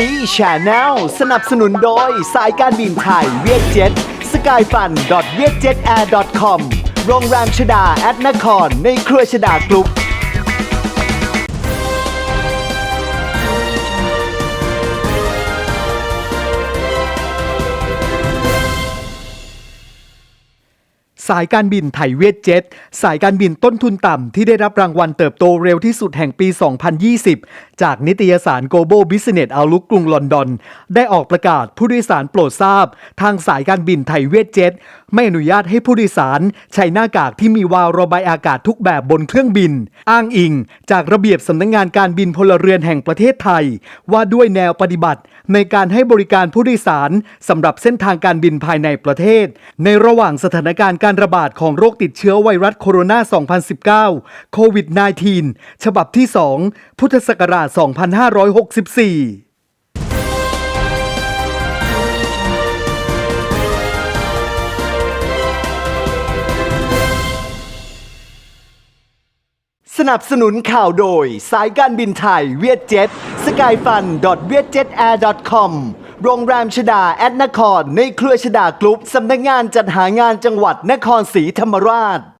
ซีชาแนลสนับสนุนโดยสายการบินไทยเวียดเจ็ตสกายฟัน v i e t j e t a i r com โรงแรมชดาแอดนคร ในเครือชดากรุ๊ป สายการบินไทยเวียดเจ็ต สายการบินต้นทุนต่ำที่ได้รับรางวัลเติบโตเร็วที่สุดแห่งปี 2020 จากนิตยสาร Global Business Outlook กรุงลอนดอน ได้ออกประกาศผู้โดยสารโปรดทราบ ทางสายการบินไทยเวียดเจ็ต ไม่อนุญาตให้ผู้โดยสารใช้หน้ากากที่มีวาล์วระบายอากาศทุกแบบบนเครื่องบิน อ้างอิง จากระเบียบสำนักงงานการบินพลเรือนแห่งประเทศไทย ว่าด้วยแนวปฏิบัติ ในการให้บริการผู้โดยสารสำหรับเส้นทางการบินภายในประเทศ ในระหว่างสถานการณ์การระบาดของโรคติดเชื้อไวรัสโคโรนา 2019 โควิด -19 ฉบับที่ 2 พุทธศักราช 2564สนับสนุนข่าวโดย สายการบินไทยเวียดเจ็ตสกายฟัน v i e t j e t a i r com โรงแรมชดาแอดนคร ในเครือชดากรุ๊ปสำนักงานจัดหางานจังหวัดนครศรีธรรมราช